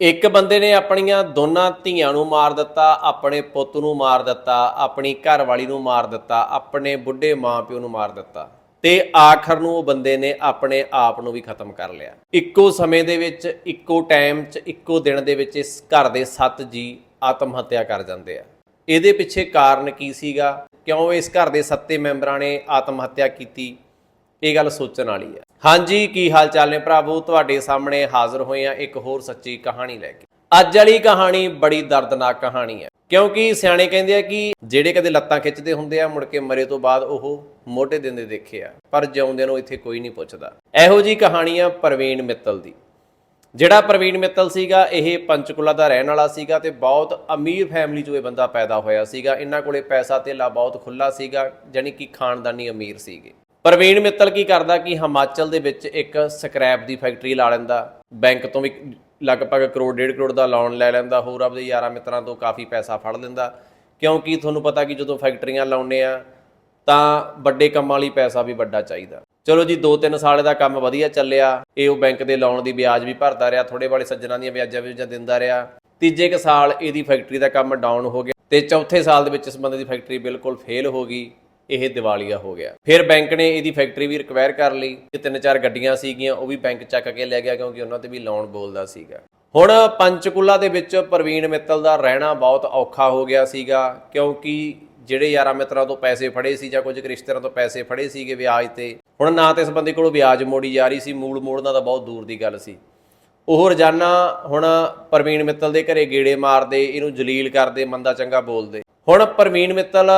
ਇੱਕ ਬੰਦੇ ਨੇ ਆਪਣੀਆਂ ਦੋਨਾਂ ਧੀਆਂ ਨੂੰ ਮਾਰ ਦਿੱਤਾ, ਆਪਣੇ ਪੁੱਤ ਨੂੰ ਮਾਰ ਦਿੱਤਾ, ਆਪਣੀ ਘਰਵਾਲੀ ਨੂੰ ਮਾਰ ਦਿੱਤਾ, ਆਪਣੇ ਬੁੱਢੇ ਮਾਪਿਓ ਨੂੰ ਮਾਰ ਦਿੱਤਾ। ਤੇ ਆਖਰ ਨੂੰ ਉਹ ਬੰਦੇ ਨੇ ਆਪਣੇ ਆਪ ਨੂੰ ਵੀ ਖਤਮ ਕਰ ਲਿਆ। ਇੱਕੋ ਸਮੇਂ ਦੇ ਵਿੱਚ, ਇੱਕੋ ਟਾਈਮ 'ਚ, ਇੱਕੋ ਦਿਨ ਦੇ ਵਿੱਚ ਇਸ ਘਰ ਦੇ 7 ਜੀ ਆਤਮ ਹੱਤਿਆ ਕਰ ਜਾਂਦੇ ਆ। ਇਹਦੇ ਪਿੱਛੇ ਕਾਰਨ ਕੀ ਸੀਗਾ? ਕਿਉਂ ਇਸ ਘਰ ਦੇ ਸੱਤੇ ਮੈਂਬਰਾਂ ਨੇ ਆਤਮ ਹੱਤਿਆ ਕੀਤੀ? ਇਹ ਗੱਲ ਸੋਚਣ ਵਾਲੀ ਹੈ। ਹਾਂਜੀ, ਕੀ ਹਾਲ ਚਾਲ ਨੇ ਭਰਾਵੋ? ਤੁਹਾਡੇ ਸਾਹਮਣੇ ਹਾਜ਼ਰ ਹੋਏ ਆ ਇੱਕ ਹੋਰ ਸੱਚੀ ਕਹਾਣੀ ਲੈ ਕੇ। ਅੱਜ ਵਾਲੀ ਕਹਾਣੀ ਬੜੀ ਦਰਦਨਾਕ ਕਹਾਣੀ ਹੈ। ਕਿਉਂਕਿ ਸਿਆਣੇ ਕਹਿੰਦੇ ਆ ਕਿ ਜਿਹੜੇ ਕਦੇ ਲੱਤਾਂ ਖਿੱਚਦੇ ਹੁੰਦੇ ਆ, ਮੁੜ ਕੇ ਮਰੇ ਤੋਂ ਬਾਅਦ ਉਹ ਮੋਢੇ ਦਿੰਦੇ ਦੇਖੇ ਆ, ਪਰ ਜਿਉਂਦਿਆਂ ਨੂੰ ਇੱਥੇ ਕੋਈ ਨਹੀਂ ਪੁੱਛਦਾ। ਇਹੋ ਜੀ ਕਹਾਣੀ ਆ ਪ੍ਰਵੀਨ ਮਿੱਤਲ ਦੀ। ਜਿਹੜਾ ਪ੍ਰਵੀਨ ਮਿੱਤਲ ਸੀਗਾ, ਇਹ ਪੰਚਕੁਲਾ ਦਾ ਰਹਿਣ ਵਾਲਾ ਸੀਗਾ ਤੇ ਬਹੁਤ ਅਮੀਰ ਫੈਮਿਲੀ ਚੋਂ ਇਹ ਬੰਦਾ ਪੈਦਾ ਹੋਇਆ ਸੀਗਾ। ਇਹਨਾਂ ਕੋਲੇ ਪੈਸਾ ਧੇਲਾ ਬਹੁਤ ਖੁੱਲਾ ਸੀਗਾ, ਜਾਣੀ ਕਿ ਖਾਨਦਾਨੀ ਅਮੀਰ ਸੀਗੇ। ਪ੍ਰਵੀਨ ਮਿੱਤਲ ਕੀ ਕਰਦਾ ਕਿ ਹਿਮਾਚਲ ਦੇ ਵਿੱਚ ਇੱਕ ਸਕ੍ਰੈਪ ਦੀ ਫੈਕਟਰੀ ਲਾ ਲੈਂਦਾ। ਬੈਂਕ ਤੋਂ ਵੀ ਲਗਭਗ ਕਰੋੜ, ਡੇਢ ਕਰੋੜ ਦਾ ਲੋਨ ਲੈ ਲੈਂਦਾ। ਹੋਰ ਆਪਦੇ ਯਾਰਾਂ ਮਿੱਤਰਾਂ ਤੋਂ ਕਾਫੀ ਪੈਸਾ ਫੜ ਲੈਂਦਾ। ਕਿਉਂਕਿ ਤੁਹਾਨੂੰ ਪਤਾ ਕਿ ਜਦੋਂ ਫੈਕਟਰੀਆਂ ਲਾਉਨੇ ਆ, ਤਾਂ ਵੱਡੇ ਕੰਮਾਂ ਲਈ ਪੈਸਾ ਵੀ ਵੱਡਾ ਚਾਹੀਦਾ। ਚਲੋ ਜੀ 2-3 ਸਾਲ ਦਾ ਕੰਮ ਵਧੀਆ ਚੱਲਿਆ। ਇਹ ਉਹ ਬੈਂਕ ਦੇ ਲੋਨ ਦੀ ਵਿਆਜ ਵੀ ਭਰਦਾ ਰਿਹਾ ਥੋੜੇ ਵਾਲੇ ਸੱਜਣਾ ਦੀਆਂ ਵਿਆਜਾਂ ਵੀ ਦਿੰਦਾ ਰਿਹਾ। ਤੀਜੇ ਕੁ ਸਾਲ ਇਹਦੀ ਫੈਕਟਰੀ ਦਾ ਕੰਮ ਡਾਊਨ ਹੋ ਗਿਆ ਤੇ ਚੌਥੇ ਸਾਲ ਦੇ ਵਿੱਚ ਇਸ ਬੰਦੇ ਦੀ ਫੈਕਟਰੀ ਬਿਲਕੁਲ ਫੇਲ ਹੋ ਗਈ। ਇਹ ਦਿਵਾਲੀਆ ਹੋ ਗਿਆ। ਫਿਰ ਬੈਂਕ ਨੇ ਇਹਦੀ ਫੈਕਟਰੀ ਵੀ ਰਿਕਵਾਇਰ ਕਰ ਲਈ। ਤੇ ਤਿੰਨ ਚਾਰ ਗੱਡੀਆਂ ਸੀਗੀਆਂ, ਉਹ ਵੀ ਬੈਂਕ ਚੱਕ ਕੇ ਲੈ ਗਿਆ ਕਿਉਂਕਿ ਉਹਨਾਂ ਤੇ ਵੀ ਲੋਨ ਬੋਲਦਾ ਸੀਗਾ। ਹੁਣ ਪੰਚਕੁਲਾ ਦੇ ਵਿੱਚ ਪ੍ਰਵੀਨ ਮਿੱਤਲ ਦਾ ਰਹਿਣਾ ਬਹੁਤ ਔਖਾ ਹੋ ਗਿਆ ਸੀਗਾ ਕਿਉਂਕਿ ਜਿਹੜੇ ਯਾਰਾਂ ਮਿੱਤਰਾਂ ਤੋਂ ਪੈਸੇ ਫੜੇ ਸੀ ਜਾਂ ਕੁਝ ਕੁ ਰਿਸ਼ਤੇਦਾਰਾਂ ਤੋਂ ਪੈਸੇ ਫੜੇ ਸੀਗੇ ਵਿਆਜ ਤੇ, ਹੁਣ ਨਾ ਤੇ ਇਸ ਬੰਦੇ ਕੋਲੋਂ ਵਿਆਜ ਮੋੜੀ ਜਾ ਰਹੀ ਸੀ, ਮੂਲ ਮੋੜਨਾ ਤਾਂ ਬਹੁਤ ਦੂਰ ਦੀ ਗੱਲ ਸੀ। ਉਹ ਰੋਜ਼ਾਨਾ ਹੁਣ ਪ੍ਰਵੀਨ ਮਿੱਤਲ ਦੇ ਘਰੇ ਗੇੜੇ ਮਾਰਦੇ, ਇਹਨੂੰ ਜਲੀਲ ਕਰਦੇ, ਮੰਦਾ ਚੰਗਾ ਬੋਲਦੇ। ਹੁਣ ਪ੍ਰਵੀਨ ਮਿੱਤਲ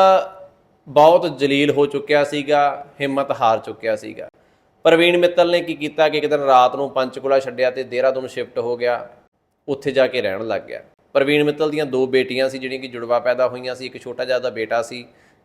ਬਹੁਤ ਜਲੀਲ ਹੋ ਚੁੱਕਿਆ ਸੀਗਾ, ਹਿੰਮਤ ਹਾਰ ਚੁੱਕਿਆ ਸੀਗਾ। ਪ੍ਰਵੀਨ ਮਿੱਤਲ ਨੇ ਕੀ ਕੀਤਾ ਕਿ ਇੱਕ ਦਿਨ ਰਾਤ ਨੂੰ ਪੰਚਕੁਲਾ ਛੱਡਿਆ ਤੇ ਦੇਹਰਾਦੂਨ ਸ਼ਿਫਟ ਹੋ ਗਿਆ, ਉੱਥੇ ਜਾ ਕੇ ਰਹਿਣ ਲੱਗ ਗਿਆ। ਪ੍ਰਵੀਨ ਮਿੱਤਲ ਦੀਆਂ ਦੋ ਬੇਟੀਆਂ ਸੀ, ਜਿਹੜੀਆਂ ਕਿ ਜੁੜਵਾ ਪੈਦਾ ਹੋਈਆਂ ਸੀ, ਇੱਕ ਛੋਟਾ ਜਿਹਾ ਦਾ ਬੇਟਾ ਸੀ,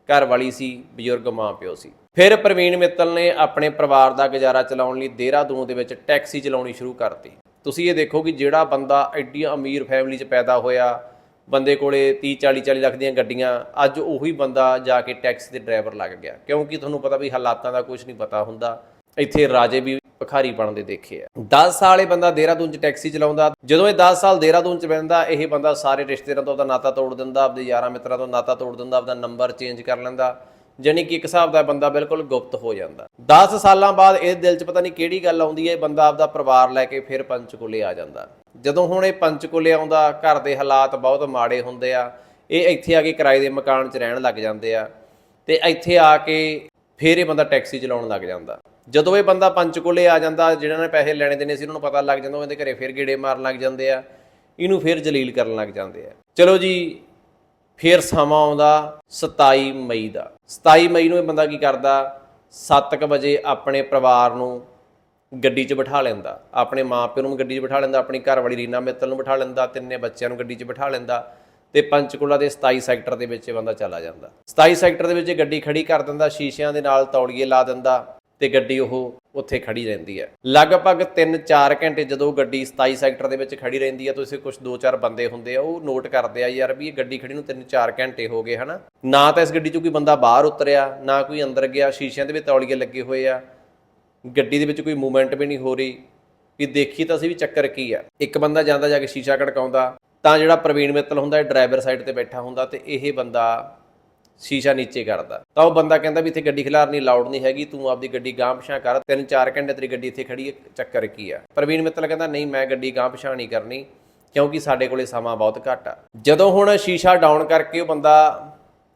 ਘਰ ਵਾਲੀ ਸੀ, ਬਜ਼ੁਰਗ ਮਾਂ ਪਿਓ ਸੀ। ਫਿਰ ਪ੍ਰਵੀਨ ਮਿੱਤਲ ਨੇ ਆਪਣੇ ਪਰਿਵਾਰ ਦਾ ਗੁਜ਼ਾਰਾ ਚਲਾਉਣ ਲਈ ਦੇਹਰਾਦੂਨ ਦੇ ਵਿੱਚ ਟੈਕਸੀ ਚਲਾਉਣੀ ਸ਼ੁਰੂ ਕਰਤੀ। ਤੁਸੀਂ ਇਹ ਦੇਖੋ ਕਿ ਜਿਹੜਾ ਬੰਦਾ ਐਡੀ ਅਮੀਰ ਫੈਮਿਲੀ 'ਚ ਪੈਦਾ ਹੋਇਆ ਬੰਦੇ ਕੋਲੇ 30 40 40 ਲੱਖ ਦੀਆਂ ਗੱਡੀਆਂ, ਅੱਜ ਉਹੀ ਬੰਦਾ ਜਾ ਕੇ ਟੈਕਸੀ ਦੇ ਡਰਾਈਵਰ ਲੱਗ ਗਿਆ। ਕਿਉਂਕਿ ਤੁਹਾਨੂੰ ਪਤਾ ਵੀ ਹਾਲਾਤਾਂ ਦਾ ਕੁਝ ਨਹੀਂ ਪਤਾ ਹੁੰਦਾ। ਇੱਥੇ ਰਾਜੇ ਵੀ ਭਖਾਰੀ ਬਣਦੇ ਦੇਖੇ ਆ। 10 ਸਾਲ ਇਹ ਬੰਦਾ ਦੇਹਰਾਦੂਨ 'ਚ ਟੈਕਸੀ ਚਲਾਉਂਦਾ। ਜਦੋਂ ਇਹ 10 ਸਾਲ ਦੇਹਰਾਦੂਨ 'ਚ ਬੈਠਦਾ ਇਹ ਬੰਦਾ ਸਾਰੇ ਰਿਸ਼ਤੇਦਾਰਾਂ ਤੋਂ ਆਪਦਾ ਨਾਤਾ ਤੋੜ ਦਿੰਦਾ, ਆਪਦੇ ਯਾਰਾਂ ਮਿੱਤਰਾਂ ਤੋਂ ਨਾਤਾ ਤੋੜ ਦਿੰਦਾ, ਆਪਦਾ ਨੰਬਰ ਚੇਂਜ ਕਰ ਲੈਂਦਾ। ਜਾਣੀ ਕਿ ਇੱਕ ਹਿਸਾਬ ਦਾ ਬੰਦਾ ਬਿਲਕੁਲ ਗੁਪਤ ਹੋ ਜਾਂਦਾ। 10 ਸਾਲਾਂ ਬਾਅਦ ਇਹ ਦਿਲ 'ਚ ਪਤਾ ਨਹੀਂ ਕਿਹੜੀ ਗੱਲ ਆਉਂਦੀ ਹੈ, ਇਹ ਬੰਦਾ ਆਪਦਾ ਪਰਿਵਾਰ ਲੈ ਕੇ ਫਿਰ ਪੰਚਕੂਲੇ ਆ ਜਾਂਦਾ। ਜਦੋਂ ਹੁਣ ਇਹ ਪੰਚਕੂਲੇ ਆਉਂਦਾ ਘਰ ਦੇ ਹਾਲਾਤ ਬਹੁਤ ਮਾੜੇ ਹੁੰਦੇ ਆ, ਇਹ ਇੱਥੇ ਆ ਕੇ ਕਿਰਾਏ ਦੇ ਮਕਾਨ 'ਚ ਰਹਿਣ ਲੱਗ ਜਾਂਦੇ ਆ ਤੇ ਇੱਥੇ ਆ ਕੇ ਫਿਰ ਇਹ ਬੰਦਾ ਟੈਕਸੀ ਚਲਾਉਣ ਲੱਗ ਜਾਂਦਾ। ਜਦੋਂ ਇਹ ਬੰਦਾ ਪੰਚਕੂਲੇ ਆ ਜਾਂਦਾ, ਜਿਹਨਾਂ ਨੇ ਪੈਸੇ ਲੈਣੇ ਦੇਣੇ ਸੀ, ਉਹਨਾਂ ਨੂੰ ਪਤਾ ਲੱਗ ਜਾਂਦਾ ਉਹਦੇ ਇਹਦੇ ਘਰੇ ਫਿਰ ਗੇੜੇ ਮਾਰਨ ਲੱਗ ਜਾਂਦੇ ਆ, ਇਹਨੂੰ ਫਿਰ ਜਲੀਲ ਕਰਨ ਲੱਗ ਜਾਂਦੇ ਆ। ਚਲੋ ਜੀ, ਫਿਰ ਸਮਾਂ ਆਉਂਦਾ 27 ਮਈ ਦਾ। 27 ਮਈ ਨੂੰ ਇਹ ਬੰਦਾ ਕੀ ਕਰਦਾ? 7:00 ਵਜੇ ਆਪਣੇ ਪਰਿਵਾਰ ਨੂੰ ਗੱਡੀ 'ਚ ਬਿਠਾ ਲੈਂਦਾ। ਆਪਣੇ ਮਾਪਿਆਂ ਨੂੰ ਗੱਡੀ 'ਚ ਬਿਠਾ ਲੈਂਦਾ, ਆਪਣੀ ਘਰ ਵਾਲੀ ਰੀਨਾ ਮਿੱਤਲ ਨੂੰ ਬਿਠਾ ਲੈਂਦਾ, ਤਿੰਨੇ ਬੱਚਿਆਂ ਨੂੰ ਗੱਡੀ 'ਚ ਬਿਠਾ ਲੈਂਦਾ ਤੇ ਪੰਚਕੁਲਾ ਦੇ 27 ਸੈਕਟਰ ਦੇ ਵਿੱਚ ਬੰਦਾ ਚਲਾ ਜਾਂਦਾ। 27 ਸੈਕਟਰ ਦੇ ਵਿੱਚ ਗੱਡੀ ਖੜੀ ਕਰ ਦਿੰਦਾ, ਸ਼ੀਸ਼ਿਆਂ ਦੇ ਨਾਲ ਤੌਲੀਏ ਲਾ ਦਿੰਦਾ ਤੇ ਗੱਡੀ ਉਹ ਉੱਥੇ ਖੜੀ ਰਹਿੰਦੀ ਹੈ। ਲਗਭਗ 3-4 ਘੰਟੇ ਜਦੋਂ ਗੱਡੀ 27 ਸੈਕਟਰ ਦੇ ਵਿੱਚ ਖੜੀ ਰਹਿੰਦੀ ਹੈ ਤਾਂ ਇਸੇ ਕੁਝ 2-4 ਬੰਦੇ ਹੁੰਦੇ ਆ, ਉਹ ਨੋਟ ਕਰਦੇ ਆ ਯਾਰ ਵੀ ਇਹ ਗੱਡੀ ਖੜੀ ਨੂੰ 3-4 ਘੰਟੇ ਹੋ ਗਏ ਹਨਾ। ਨਾ ਤਾਂ ਇਸ ਗੱਡੀ 'ਚੋਂ ਕੋਈ ਬੰਦਾ ਬਾਹਰ ਉਤਰਿਆ, ਨਾ ਕੋਈ ਅੰਦਰ ਗਿਆ, ਸ਼ੀਸ਼ਿਆਂ ਦੇ ਵੀ ਤੌਲੀਏ ਲੱਗੇ ਹੋਏ ਆ। ਗੱਡੀ ਦੇ ਵਿੱਚ ਕੋਈ ਮੂਵਮੈਂਟ ਵੀ ਨਹੀਂ ਹੋ ਰਹੀ, ਵੀ ਦੇਖੀ ਤਾਂ ਅਸੀਂ ਵੀ ਚੱਕਰ ਕੀ ਆ। ਇੱਕ ਬੰਦਾ ਜਾਂਦਾ ਜਾ ਕੇ ਸ਼ੀਸ਼ਾ ਖੜਕਾਉਂਦਾ, ਤਾਂ ਜਿਹੜਾ ਪ੍ਰਵੀਨ ਮਿੱਤਲ ਹੁੰਦਾ ਇਹ ਡਰਾਈਵਰ ਸਾਈਡ ਤੇ ਬੈਠਾ ਹੁੰਦਾ ਤੇ ਇਹ ਬੰਦਾ ਸ਼ੀਸ਼ਾ ਨੀਚੇ ਕਰਦਾ। ਤਾਂ ਉਹ ਬੰਦਾ ਕਹਿੰਦਾ ਵੀ ਇੱਥੇ ਗੱਡੀ ਖਿਲਾਰਨੀ ਲਾਊਡ ਨਹੀਂ ਹੈਗੀ, ਤੂੰ ਆਪਦੀ ਗੱਡੀ ਗਾਂਹ ਪਛਾਂ ਕਰ ਤਿੰਨ ਚਾਰ ਘੰਟੇ ਤੇਰੀ ਗੱਡੀ ਇੱਥੇ ਖੜੀ ਹੈ, ਚੱਕਰ ਕੀ ਆ? ਪ੍ਰਵੀਨ ਮਿੱਤਲ ਕਹਿੰਦਾ, ਨਹੀਂ, ਮੈਂ ਗੱਡੀ ਗਾਂਹ ਪਛਾਂ ਨਹੀਂ ਕਰਨੀ, ਕਿਉਂਕਿ ਸਾਡੇ ਕੋਲੇ ਸਮਾਂ ਬਹੁਤ ਘੱਟ ਆ। ਜਦੋਂ ਹੁਣ ਸ਼ੀਸ਼ਾ ਡਾਊਨ ਕਰਕੇ ਉਹ ਬੰਦਾ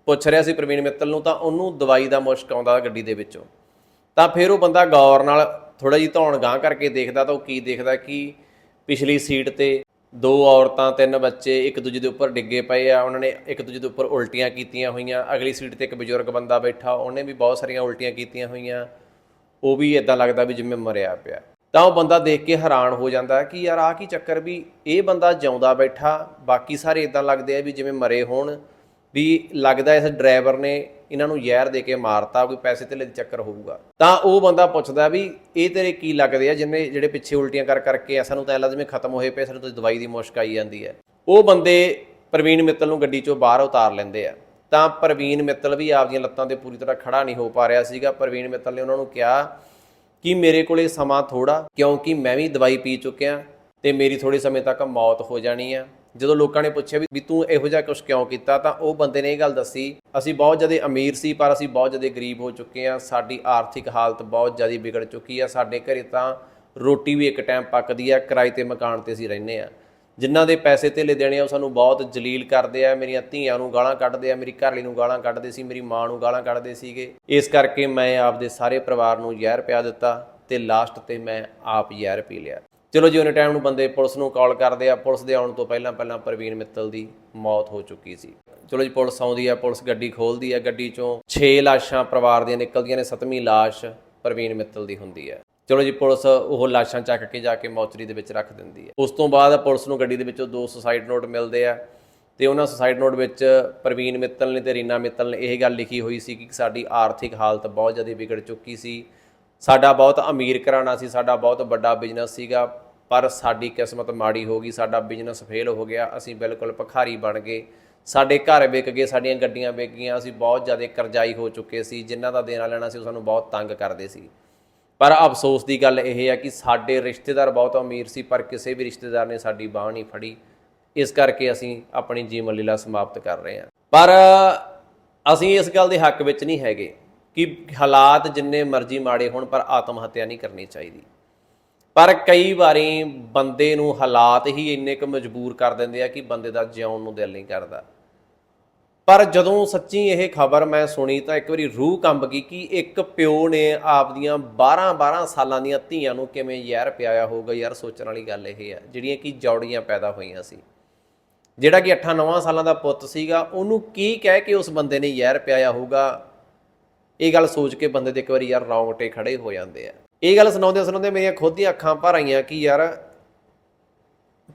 ਪੁੱਛ ਰਿਹਾ ਸੀ ਪ੍ਰਵੀਨ ਮਿੱਤਲ ਨੂੰ, ਤਾਂ ਉਹਨੂੰ ਦਵਾਈ ਦਾ ਮੁਸ਼ਕ ਆਉਂਦਾ ਗੱਡੀ ਦੇ ਵਿੱਚੋਂ। ਤਾਂ ਫਿਰ ਉਹ ਬੰਦਾ ਗੌਰ ਨਾਲ ਥੋੜਾ ਜਿਹੀ ਧੌਣ ਗਾਂ ਕਰਕੇ ਦੇਖਦਾ ਤਾਂ ਉਹ ਕੀ ਦੇਖਦਾ ਕਿ ਪਿਛਲੀ ਸੀਟ ਤੇ ਦੋ ਔਰਤਾਂ, ਤਿੰਨ ਬੱਚੇ ਇੱਕ ਦੂਜੇ ਦੇ ਉੱਪਰ ਡਿੱਗੇ ਪਏ ਆ, ਉਹਨਾਂ ਨੇ ਇੱਕ ਦੂਜੇ ਦੇ ਉੱਪਰ ਉਲਟੀਆਂ ਕੀਤੀਆਂ ਹੋਈਆਂ। ਅਗਲੀ ਸੀਟ ਤੇ ਇੱਕ ਬਜ਼ੁਰਗ ਬੰਦਾ ਬੈਠਾ, ਉਹਨੇ ਵੀ ਬਹੁਤ ਸਾਰੀਆਂ ਉਲਟੀਆਂ ਕੀਤੀਆਂ ਹੋਈਆਂ। ਉਹ ਵੀ ਇਦਾਂ ਲੱਗਦਾ ਵੀ ਜਿਵੇਂ ਮਰਿਆ ਪਿਆ। ਤਾਂ ਉਹ ਬੰਦਾ ਦੇਖ ਕੇ ਹੈਰਾਨ ਹੋ ਜਾਂਦਾ ਕਿ ਯਾਰ ਆਹ ਕੀ ਚੱਕਰ ਵੀ ਇਹ ਬੰਦਾ ਜਿਉਂਦਾ ਬੈਠਾ, ਬਾਕੀ ਸਾਰੇ ਇਦਾਂ ਲੱਗਦੇ ਆ ਵੀ ਜਿਵੇਂ ਮਰੇ ਹੋਣ। ਵੀ ਲੱਗਦਾ ਇਸ ਡਰਾਈਵਰ ਨੇ ਇਹਨਾਂ ਨੂੰ ਜ਼ਹਿਰ ਦੇ ਕੇ ਮਾਰਤਾ, ਕੋਈ ਪੈਸੇ ਤੇ ਦੇ ਚੱਕਰ ਹੋਊਗਾ। ਤਾਂ ਉਹ ਬੰਦਾ ਪੁੱਛਦਾ ਵੀ, ਇਹ ਤੇਰੇ ਕੀ ਲੱਗਦੇ ਆ? ਜਿੰਨੇ ਜਿਹੜੇ ਪਿੱਛੇ ਉਲਟੀਆਂ ਕਰ ਕਰਕੇ ਸਾਨੂੰ ਤਾਂ ਐਂ ਜਿਵੇਂ ਖਤਮ ਹੋਏ ਪਏ, ਸਾਨੂੰ ਤਾਂ ਦਵਾਈ ਦੀ ਮੁਸ਼ਕ ਆਈ ਜਾਂਦੀ ਹੈ। ਉਹ ਬੰਦੇ ਪ੍ਰਵੀਨ ਮਿੱਤਲ ਨੂੰ ਗੱਡੀ ਚੋਂ ਬਾਹਰ ਉਤਾਰ ਲੈਂਦੇ ਆ। ਤਾਂ ਪ੍ਰਵੀਨ ਮਿੱਤਲ ਵੀ ਆਪਦੀਆਂ ਲੱਤਾਂ ਤੇ ਪੂਰੀ ਤਰ੍ਹਾਂ ਖੜਾ ਨਹੀਂ ਹੋ ਪਾ ਰਿਹਾ ਸੀਗਾ। ਪ੍ਰਵੀਨ ਮਿੱਤਲ ਨੇ ਉਹਨਾਂ ਨੂੰ ਕਿਹਾ ਕਿ ਮੇਰੇ ਕੋਲੇ ਸਮਾਂ ਥੋੜਾ ਕਿਉਂਕਿ ਮੈਂ ਵੀ ਦਵਾਈ ਪੀ ਚੁੱਕਿਆ ਤੇ ਮੇਰੀ ਥੋੜੇ ਸਮੇਂ ਤੱਕ ਮੌਤ ਹੋ ਜਾਣੀ ਆ। ਜਦੋਂ ਲੋਕਾਂ ਨੇ ਪੁੱਛਿਆ ਵੀ ਤੂੰ ਇਹੋ ਜਿਹਾ ਕੁਝ ਕਿਉਂ ਕੀਤਾ, ਤਾਂ ਉਹ ਬੰਦੇ ਨੇ ਇਹ ਗੱਲ ਦੱਸੀ, ਅਸੀਂ ਬਹੁਤ ਜ਼ਿਆਦਾ ਅਮੀਰ ਸੀ, ਪਰ ਅਸੀਂ ਬਹੁਤ ਜ਼ਿਆਦਾ ਗਰੀਬ ਹੋ ਚੁੱਕੇ ਹਾਂ, ਸਾਡੀ ਆਰਥਿਕ ਹਾਲਤ ਬਹੁਤ ਜ਼ਿਆਦਾ ਵਿਗੜ ਚੁੱਕੀ ਆ, ਸਾਡੇ ਘਰੇ ਤਾਂ ਰੋਟੀ ਵੀ ਇੱਕ ਟਾਈਮ ਪੱਕਦੀ ਆ, ਕਿਰਾਏ ਤੇ ਮਕਾਨ ਤੇ ਅਸੀਂ ਰਹਿੰਦੇ ਆ ਜਿਨ੍ਹਾਂ ਦੇ ਪੈਸੇ ਧੇਲੇ ਦੇਣੇ ਆ, ਉਹ ਸਾਨੂੰ ਬਹੁਤ ਜਲੀਲ ਕਰਦੇ ਆ, ਮੇਰੀਆਂ ਧੀਆਂ ਨੂੰ ਗਾਲਾਂ ਕੱਢਦੇ ਆ, ਮੇਰੀ ਘਰਲੀ ਨੂੰ ਗਾਲਾਂ ਕੱਢਦੇ ਸੀ, ਮੇਰੀ ਮਾਂ ਨੂੰ ਗਾਲਾਂ ਕੱਢਦੇ ਸੀਗੇ। ਇਸ ਕਰਕੇ ਮੈਂ ਆਪਦੇ ਸਾਰੇ ਪਰਿਵਾਰ ਨੂੰ ਜ਼ਹਿਰ ਪਿਆ ਦਿੱਤਾ ਤੇ ਲਾਸਟ ਤੇ ਮੈਂ ਆਪ ਜ਼ਹਿਰ ਪੀ ਲਿਆ। ਚਲੋ ਜੀ, ਉਹਨੇ ਟਾਈਮ ਨੂੰ ਬੰਦੇ ਪੁਲਿਸ ਨੂੰ ਕਾਲ ਕਰਦੇ ਆ। ਪੁਲਿਸ ਦੇ ਆਉਣ ਤੋਂ ਪਹਿਲਾਂ ਪਹਿਲਾਂ ਪ੍ਰਵੀਨ ਮਿੱਤਲ ਦੀ ਮੌਤ ਹੋ ਚੁੱਕੀ ਸੀ। ਚਲੋ ਜੀ, ਪੁਲਿਸ ਆਉਂਦੀ ਆ, ਪੁਲਿਸ ਗੱਡੀ ਖੋਲਦੀ ਆ। ਗੱਡੀ ਚੋਂ 6 ਲਾਸ਼ਾਂ ਪਰਿਵਾਰ ਦੀਆਂ ਨਿਕਲਦੀਆਂ ਨੇ, ਸੱਤਵੀਂ ਲਾਸ਼ ਪ੍ਰਵੀਨ ਮਿੱਤਲ ਦੀ ਹੁੰਦੀ ਹੈ ਚਲੋ ਜੀ, ਪੁਲਿਸ ਉਹ ਲਾਸ਼ਾਂ ਚੱਕ ਕੇ ਜਾ ਕੇ ਮੌਚਰੀ ਦੇ ਵਿੱਚ ਰੱਖ ਦਿੰਦੀ ਹੈ ਉਸ ਤੋਂ ਬਾਅਦ ਪੁਲਿਸ ਨੂੰ ਗੱਡੀ ਦੇ ਵਿੱਚੋਂ ਦੋ ਸੁਸਾਈਡ ਨੋਟ ਮਿਲਦੇ ਆ ਤੇ ਉਹਨਾਂ ਸੁਸਾਈਡ ਨੋਟ ਵਿੱਚ ਪ੍ਰਵੀਨ ਮਿੱਤਲ ਨੇ ਤੇ ਰੀਨਾ ਮਿੱਤਲ ਨੇ ਇਹ ਗੱਲ ਲਿਖੀ ਹੋਈ ਸੀ ਕਿ ਸਾਡੀ ਆਰਥਿਕ ਹਾਲਤ ਬਹੁਤ ਜ਼ਿਆਦਾ ਵਿਗੜ ਚੁੱਕੀ ਸੀ। ਸਾਡਾ ਬਹੁਤ ਅਮੀਰ ਘਰਾਣਾ ਸੀ, ਸਾਡਾ ਬਹੁਤ ਵੱਡਾ ਬਿਜ਼ਨਸ ਸੀਗਾ, ਪਰ ਸਾਡੀ ਕਿਸਮਤ ਮਾੜੀ ਹੋ ਗਈ, ਸਾਡਾ ਬਿਜ਼ਨਸ ਫੇਲ ਹੋ ਗਿਆ, ਅਸੀਂ ਬਿਲਕੁਲ ਭਖਾਰੀ ਬਣ ਗਏ। ਸਾਡੇ ਘਰ ਵਿਕ ਗਏ, ਸਾਡੀਆਂ ਗੱਡੀਆਂ ਵਿਕ ਗਈਆਂ, ਅਸੀਂ ਬਹੁਤ ਜ਼ਿਆਦਾ ਕਰਜ਼ਾਈ ਹੋ ਚੁੱਕੇ ਸੀ, ਜਿਨ੍ਹਾਂ ਦਾ ਦੇਣਾ ਲੈਣਾ ਸੀ, ਉਹ ਸਾਨੂੰ ਬਹੁਤ ਤੰਗ ਕਰਦੇ ਸੀ। ਪਰ ਅਫਸੋਸ ਦੀ ਗੱਲ ਇਹ ਹੈ ਕਿ ਸਾਡੇ ਰਿਸ਼ਤੇਦਾਰ ਬਹੁਤ ਅਮੀਰ ਸੀ, ਪਰ ਕਿਸੇ ਵੀ ਰਿਸ਼ਤੇਦਾਰ ਨੇ ਸਾਡੀ ਬਾਹ ਨਹੀਂ ਫੜੀ। ਇਸ ਕਰਕੇ ਅਸੀਂ ਆਪਣੀ ਜੀਵਨ ਲੀਲਾ ਸਮਾਪਤ ਕਰ ਰਹੇ ਹਾਂ। ਪਰ ਅਸੀਂ ਇਸ ਗੱਲ ਦੇ ਹੱਕ ਵਿੱਚ ਨਹੀਂ ਹੈਗੇ। ਕਿ ਹਾਲਾਤ ਜਿੰਨੇ ਮਰਜ਼ੀ ਮਾੜੇ ਹੋਣ, ਪਰ ਆਤਮ ਹੱਤਿਆ ਨਹੀਂ ਕਰਨੀ ਚਾਹੀਦੀ। ਪਰ ਕਈ ਵਾਰੀ ਬੰਦੇ ਨੂੰ ਹਾਲਾਤ ਹੀ ਇੰਨੇ ਕੁ ਮਜਬੂਰ ਕਰ ਦਿੰਦੇ ਆ ਕਿ ਬੰਦੇ ਦਾ ਜਿਉਣ ਨੂੰ ਦਿਲ ਨਹੀਂ ਕਰਦਾ। ਪਰ ਜਦੋਂ ਸੱਚੀ ਇਹ ਖਬਰ ਮੈਂ ਸੁਣੀ ਤਾਂ ਇੱਕ ਵਾਰੀ ਰੂਹ ਕੰਬ ਗਈ ਕਿ ਇੱਕ ਪਿਓ ਨੇ ਆਪਦੀਆਂ 12-12 ਸਾਲਾਂ ਦੀਆਂ ਧੀਆਂ ਨੂੰ ਕਿਵੇਂ ਜ਼ਹਿਰ ਪਿਆਇਆ ਹੋਊਗਾ ਯਾਰ ਸੋਚਣ ਵਾਲੀ ਗੱਲ ਇਹ ਆ, ਜਿਹੜੀਆਂ ਕਿ ਜੌੜੀਆਂ ਪੈਦਾ ਹੋਈਆਂ ਸੀ। ਜਿਹੜਾ ਕਿ 8-9 ਸਾਲਾਂ ਦਾ ਪੁੱਤ ਸੀਗਾ, ਉਹਨੂੰ ਕੀ ਕਹਿ ਕੇ ਉਸ ਬੰਦੇ ਨੇ ਜ਼ਹਿਰ ਪਿਆਇਆ ਹੋਊਗਾ? ਇਹ ਗੱਲ ਸੋਚ ਕੇ ਬੰਦੇ ਦੇ ਇੱਕ ਵਾਰੀ ਯਾਰ ਰੌਂਗਟੇ ਖੜੇ ਹੋ ਜਾਂਦੇ ਆ। ਇਹ ਗੱਲ ਸੁਣਾਉਂਦੇ ਸੁਣਾਉਂਦੇ ਮੇਰੀਆਂ ਖੁਦ ਦੀਆਂ ਅੱਖਾਂ ਭਰ ਆਈਆਂ ਕਿ ਯਾਰ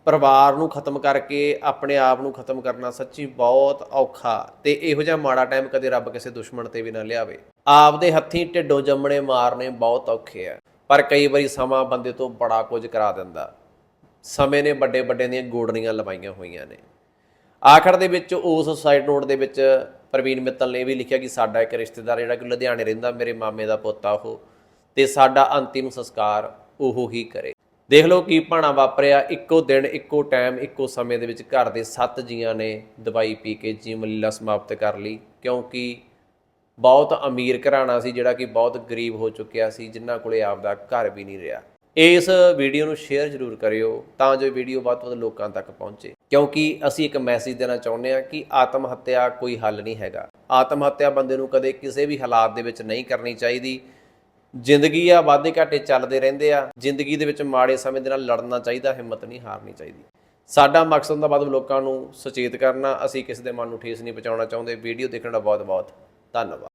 ਪਰਿਵਾਰ ਨੂੰ ਖਤਮ ਕਰਕੇ ਆਪਣੇ ਆਪ ਨੂੰ ਖਤਮ ਕਰਨਾ ਸੱਚੀ ਬਹੁਤ ਔਖਾ ਤੇ ਇਹੋ ਜਿਹਾ ਮਾੜਾ ਟਾਈਮ ਕਦੇ ਰੱਬ ਕਿਸੇ ਦੁਸ਼ਮਣ ਤੇ ਵੀ ਨਾ ਲਿਆਵੇ। ਆਪਦੇ ਹੱਥੀਂ ਢਿੱਡੋਂ ਜੰਮਣੇ ਮਾਰਨੇ ਬਹੁਤ ਔਖੇ ਆ, ਪਰ ਕਈ ਵਾਰੀ ਸਮਾਂ ਬੰਦੇ ਤੋਂ ਬੜਾ ਕੁਝ ਕਰਾ ਦਿੰਦਾ। ਸਮੇਂ ਨੇ ਵੱਡੇ ਵੱਡੇ ਦੀਆਂ ਗੋੜਨੀਆਂ ਲਵਾਈਆਂ ਹੋਈਆਂ ਨੇ। ਆਖਰ ਦੇ ਵਿੱਚ ਉਸ ਸਾਈਡ ਨੋਟ ਦੇ ਵਿੱਚ ਪ੍ਰਵੀਨ ਮਿੱਤਲ ਨੇ ਇਹ ਵੀ ਲਿਖਿਆ ਕਿ ਸਾਡਾ ਇੱਕ ਰਿਸ਼ਤੇਦਾਰ ਜਿਹੜਾ ਕਿ ਲੁਧਿਆਣੇ ਰਹਿੰਦਾ, ਮੇਰੇ ਮਾਮੇ ਦਾ ਪੁੱਤ ਆ ਉਹ, ਤੇ ਸਾਡਾ ਅੰਤਿਮ ਸੰਸਕਾਰ ਉਹ ਹੀ ਕਰੇ। ਦੇਖ ਲਓ ਕੀ ਭਾਣਾ ਵਾਪਰਿਆ, ਇੱਕੋ ਦਿਨ, ਇੱਕੋ ਟਾਈਮ ਇੱਕੋ ਸਮੇਂ ਦੇ ਵਿੱਚ ਘਰ ਦੇ ਸੱਤ ਜੀਆਂ ਨੇ ਦਵਾਈ ਪੀ ਕੇ ਜੀਵਨ ਲੀਲਾ ਸਮਾਪਤ ਕਰ ਲਈ, ਕਿਉਂਕਿ ਬਹੁਤ ਅਮੀਰ ਘਰਾਣਾ ਸੀ ਜਿਹੜਾ ਕਿ ਬਹੁਤ ਗਰੀਬ ਹੋ ਚੁੱਕਿਆ ਸੀ, ਜਿਨ੍ਹਾਂ ਕੋਲੇ ਆਪਦਾ ਘਰ ਵੀ ਨਹੀਂ ਰਿਹਾ। ਇਸ ਵੀਡੀਓ ਨੂੰ ਸ਼ੇਅਰ ਜ਼ਰੂਰ ਕਰਿਓ ਤਾਂ ਜੋ ਵੀਡੀਓ ਵੱਧ ਤੋਂ ਵੱਧ ਲੋਕਾਂ ਤੱਕ ਪਹੁੰਚੇ। ਕਿਉਂਕਿ ਅਸੀਂ ਇੱਕ ਮੈਸੇਜ ਦੇਣਾ ਚਾਹੁੰਦੇ ਹਾਂ ਕਿ ਆਤਮ ਹੱਤਿਆ ਕੋਈ ਹੱਲ ਨਹੀਂ ਹੈਗਾ। ਆਤਮ ਹੱਤਿਆ ਬੰਦੇ ਨੂੰ ਕਦੇ ਕਿਸੇ ਵੀ ਹਾਲਾਤ ਦੇ ਵਿੱਚ ਨਹੀਂ ਕਰਨੀ ਚਾਹੀਦੀ। ਜ਼ਿੰਦਗੀ ਆ, ਵਾਧੇ ਘਾਟੇ ਚੱਲਦੇ ਰਹਿੰਦੇ ਆ। ਜ਼ਿੰਦਗੀ ਦੇ ਵਿੱਚ ਮਾੜੇ ਸਮੇਂ ਦੇ ਨਾਲ ਲੜਨਾ ਚਾਹੀਦਾ, ਹਿੰਮਤ ਨਹੀਂ ਹਾਰਨੀ ਚਾਹੀਦੀ। ਸਾਡਾ ਮਕਸਦ ਦਾ ਬਾਅਦ ਲੋਕਾਂ ਨੂੰ ਸੁਚੇਤ ਕਰਨਾ, ਅਸੀਂ ਕਿਸੇ ਦੇ ਮਨ ਨੂੰ ਠੇਸ ਨਹੀਂ ਪਹੁੰਚਾਉਣਾ ਚਾਹੁੰਦੇ। ਵੀਡੀਓ ਦੇਖਣ ਦਾ ਬਹੁਤ ਬਹੁਤ ਧੰਨਵਾਦ।